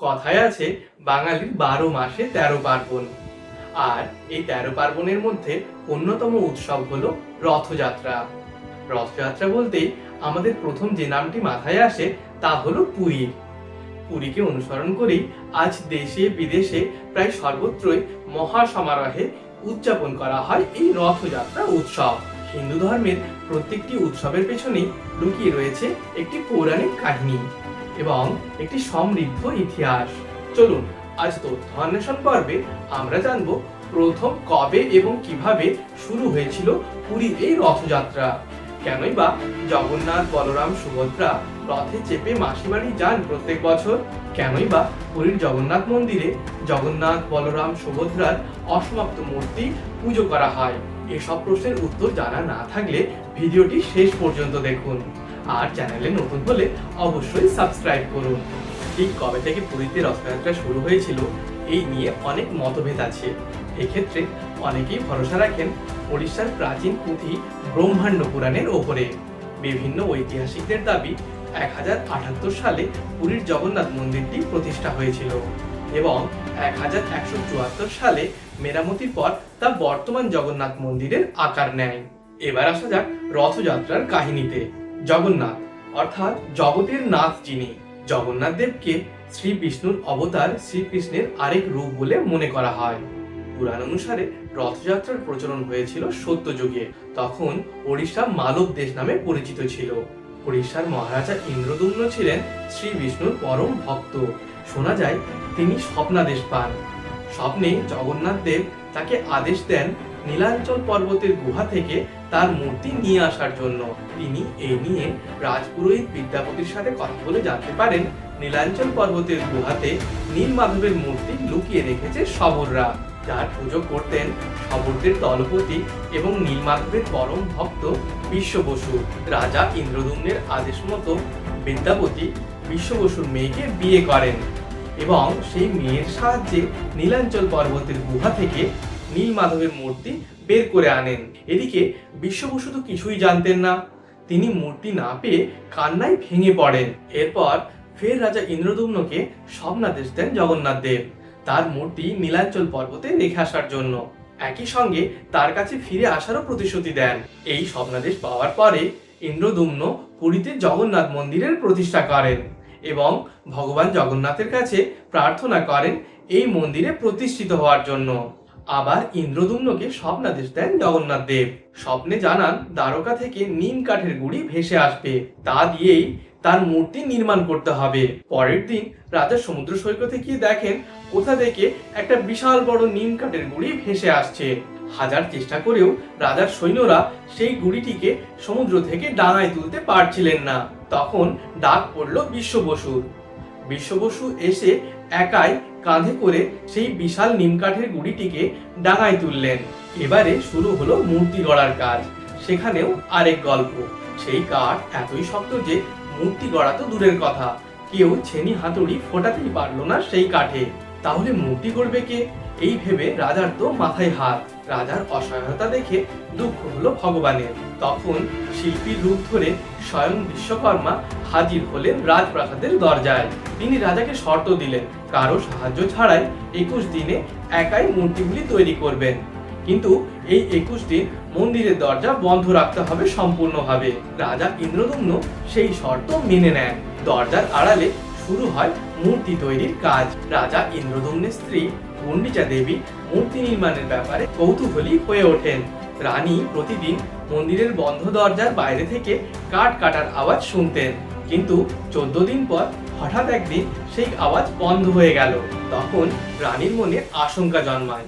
কথায় আছে, বাঙালির বারো মাসে তেরো পার্বণ। আর এই তেরো পার্বণের মধ্যে অন্যতম উৎসব হলো রথযাত্রা। রথযাত্রা বলতে আমাদের প্রথম যে নামটি মাথায় আসে তা হলো পুরীর পুরীকে অনুসরণ করেই আজ দেশে বিদেশে প্রায় সর্বত্রই মহা সমারোহে উদযাপন করা হয় এই রথযাত্রা উৎসব। হিন্দু ধর্মের প্রত্যেকটি উৎসবের পেছনেই লুকিয়ে রয়েছে একটি পৌরাণিক কাহিনী। এবং একটি সমৃদ্ধ ইতিহাস। চলুন, আজ তথ্য অন্বেষণ পর্বে আমরা জানব প্রথম কবে এবং কীভাবে শুরু হয়েছিল পুরীর এই রথযাত্রা। কেনই বা জগন্নাথ, বলরাম, সুভদ্রা রথে চেপে মাসিবাড়ি যান প্রত্যেক বছর? কেনই বা পুরীর জগন্নাথ মন্দিরে জগন্নাথ, বলরাম, সুভদ্রার অসমাপ্ত মূর্তি পুজো করা হয়? এসব প্রশ্নের উত্তর জানা না থাকলে ভিডিওটি শেষ পর্যন্ত দেখুন। আর চ্যানেলে নতুন হলে অবশ্যই সাবস্ক্রাইব করুন। ঠিক কবে থেকে পুরীতে রথযাত্রা শুরু হয়েছিল, এই নিয়ে অনেক মতভেদ আছে। এক্ষেত্রে অনেকেই ভরসা রাখেন উড়িষ্যার প্রাচীন পুঁথি ব্রহ্মাণ্ড পুরাণের ওপরে। বিভিন্ন ঐতিহাসিকদের দাবি এক হাজার আটাত্তর সালে পুরীর জগন্নাথ মন্দিরটি প্রতিষ্ঠা হয়েছিল এবং এক হাজার একশো চুয়াত্তর সালে মেরামতির পর তা বর্তমান জগন্নাথ মন্দিরের আকার নেয়। এবার আসা যাক রথযাত্রার কাহিনীতে। জগন্নাথ, অর্থাৎ জগতের নাথ যিনি, জগন্নাথ দেবকে শ্রী বিষ্ণুর অবতার শ্রীকৃষ্ণের আরেক রূপ বলে মনে করা হয়। পুরাণ অনুসারে রথযাত্রার প্রচলন হয়েছিল সত্যযুগে তখন ওড়িশা মালব দেশ নামে পরিচিত ছিল। ওড়িশার মহারাজা ইন্দ্রদুম্ন ছিলেন শ্রী বিষ্ণুর পরম ভক্ত। শোনা যায়, তিনি স্বপ্নাদেশ পান। স্বপ্নে জগন্নাথ দেব তাকে আদেশ দেন নীলাঞ্চল পর্বতের গুহা থেকে তার মূর্তি নিয়ে আসার জন্য। তিনি এই নিয়ে রাজপুরোহিত বিদ্যাপতির সাথে কথা বলে জানতে পারেন, নীলাঞ্চল পর্বতের গুহাতে নীল মাধবের মূর্তি লুকিয়ে রেখেছে শবররা। যার পুজো করতেন শবরদের দলপতি এবং নীলমাধবের পরম ভক্ত বিশ্ব বসু রাজা ইন্দ্রদুম্নের আদেশ মতো বিদ্যাপতি বিশ্ব বসুর মেয়েকে বিয়ে করেন এবং সেই মেয়ের সাহায্যে নীলাঞ্চল পর্বতের গুহা থেকে নীল মাধবের মূর্তি বের করে আনেন। এদিকে বিশ্ব বসু তো কিছুই জানতেন না। তিনি মূর্তি না পেয়ে কান্নায় ভেঙে পড়েন। এরপর ফের রাজা ইন্দ্রদুম্নকে স্বপ্নাদেশ দেন জগন্নাথ দেব। তার মূর্তি নীলাঞ্চল পর্বতে রেখে আসার জন্য। একই সঙ্গে তার কাছে ফিরে আসারও প্রতিশ্রুতি দেন। এই স্বপ্নাদেশ পাওয়ার পরে ইন্দ্রদুম্ন পুরীতে জগন্নাথ মন্দিরের প্রতিষ্ঠা করেন এবং ভগবান জগন্নাথের কাছে প্রার্থনা করেন এই মন্দিরে প্রতিষ্ঠিত হওয়ার জন্য। আবার ইন্দ্রদুম্নকে স্বপ্নাদেশ দেন জগন্নাথ দেব। স্বপ্নে জানান, দ্বারকা থেকে নিম কাঠের গুড়ি ভেসে আসবে। তা দিয়েই তার মূর্তি নির্মাণ করতে হবে। পরের দিন রাজা সমুদ্র সৈকতে গিয়ে দেখেন, কোথা থেকে একটা বিশাল বড় নিম কাঠের গুড়ি ভেসে আসছে। হাজার চেষ্টা করেও রাজার সৈন্যরা সেই গুড়িটিকে সমুদ্র থেকে ডাঙায় তুলতে পারছিলেন না। তখন ডাক পড়ল বিশ্ব বসুর বিশ্ব বসু এসে একাই কাঁধে করে সেই বিশাল নিমকাঠের গুড়িটিকে ডাঙায় তুললেন। এবারে শুরু হলো মূর্তি গড়ার কাজ। সেখানেও আরেক গল্প। সেই কাঠ এতই শক্ত যে মূর্তি গড়া তো দূরের কথা। কেউ ছেনি হাতুড়ি ফোটাতেই পারল না সেই কাঠে। তাহলে মূর্তি গড়বে কে? এই ভেবে রাজার তো মাথায় হাত। রাজার অসহায়তা দেখে দুঃখ হলো ভগবানের। তখন শিল্পীর রূপ ধরে স্বয়ং বিশ্বকর্মা হাজির হলেন রাজপ্রাসাদের দরজায়। তিনি রাজাকে শর্ত দিলেন, কারও সাহায্য ছাড়াই একুশ দিনে একাই মূর্তিগুলি তৈরি করবেন। কিন্তু এই একুশ দিন মন্দিরের দরজা বন্ধ রাখতে হবে সম্পূর্ণভাবে। রাজা ইন্দ্রদুম্ন সেই শর্ত মেনে নেন। দরজার আড়ালে শুরু হয় মূর্তি তৈরির কাজ। রাজা ইন্দ্রদুম্নের স্ত্রী গুন্ডিচা দেবী মূর্তি নির্মাণের ব্যাপারে কৌতূহলী হয়ে ওঠেন। রানী প্রতিদিন মন্দিরের বন্ধ দরজার বাইরে থেকে কাঠ কাটার আওয়াজ শুনতেন। কিন্তু চোদ্দ দিন পর হঠাৎ একদিন সেই আওয়াজ বন্ধ হয়ে গেল। তখন রানীর মনে আশঙ্কা জন্মায়।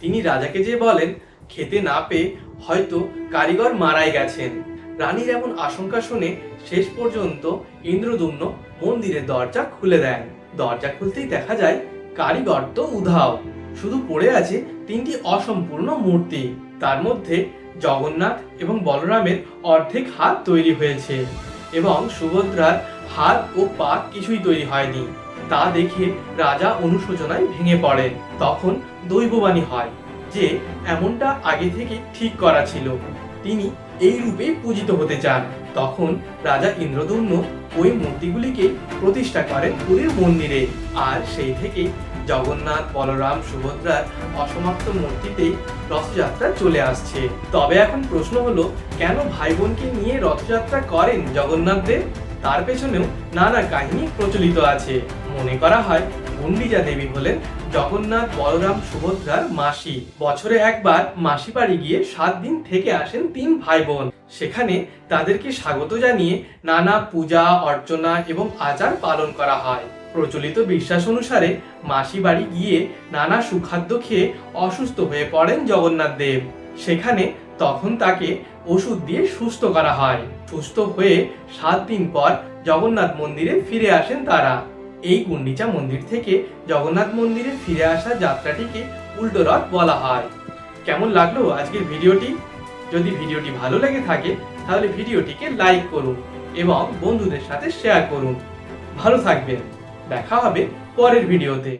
তিনি রাজাকে যে বলেন, খেতে না পেয়ে হয়তো কারিগর মারাই গেছেন। রানীর এমন আশঙ্কা শুনে শেষ পর্যন্ত ইন্দ্রদুম্ন মন্দিরের দরজা খুলে দেন। দরজা খুলতেই দেখা যায় কারিগর তো উধাও। শুধু পড়ে আছে তিনটি অসম্পূর্ণ মূর্তি। তার মধ্যে জগন্নাথ এবং বলরামের অর্ধেক হাত তৈরি হয়েছে এবং সুভদ্রার হাত ও পা কিছুই তৈরি হয়নি। তা দেখে রাজা অনুশোচনায় ভেঙে পড়েন। তখন দৈববাণী হয় যে, এমনটা আগে থেকে ঠিক করা ছিল। তিনি এই রূপে পূজিত হতে চান। তখন রাজা ইন্দ্রদম্ন ওই মূর্তিগুলিকে প্রতিষ্ঠা করেন পুরীর মন্দিরে। আর সেই থেকেই জগন্নাথ, বলরাম, সুভদ্রার অসমাপ্ত মূর্তিতেই রথযাত্রা চলে আসছে। তবে এখন প্রশ্ন হলো, কেন ভাই বোনকে নিয়ে রথযাত্রা করেন জগন্নাথ দেব? তার পেছনেও নানা কাহিনী প্রচলিত আছে। মনে করা হয়, গুন্ডিজা দেবী হলেন জগন্নাথ বলরাম সুভদ্রার মাসি। বছরে একবার মাসি বাড়ি গিয়ে সাত দিন থেকে আসেন তিন ভাই বোন সেখানে তাদেরকে স্বাগত জানিয়ে নানা পূজা, অর্চনা এবং আচার পালন করা হয়। প্রচলিত বিশ্বাস অনুসারে মাসি বাড়ি গিয়ে নানা সুখাদ্য খেয়ে অসুস্থ হয়ে পড়েন জগন্নাথ দেব। সেখানে তখন তাকে ওষুধ দিয়ে সুস্থ করা হয়। সুস্থ হয়ে সাত দিন পর জগন্নাথ মন্দিরে ফিরে আসেন তারা। এই গুন্ডিচা মন্দির থেকে জগন্নাথ মন্দিরে ফিরে আসা যাত্রাটিকে উল্টো রথ বলা হয়। কেমন লাগল আজকের ভিডিওটি? যদি ভিডিওটি ভালো লেগে থাকে, তাহলে ভিডিওটিকে লাইক করুন এবং বন্ধুদের সাথে শেয়ার করুন। ভালো থাকবেন। দেখা হবে পরের ভিডিওতে।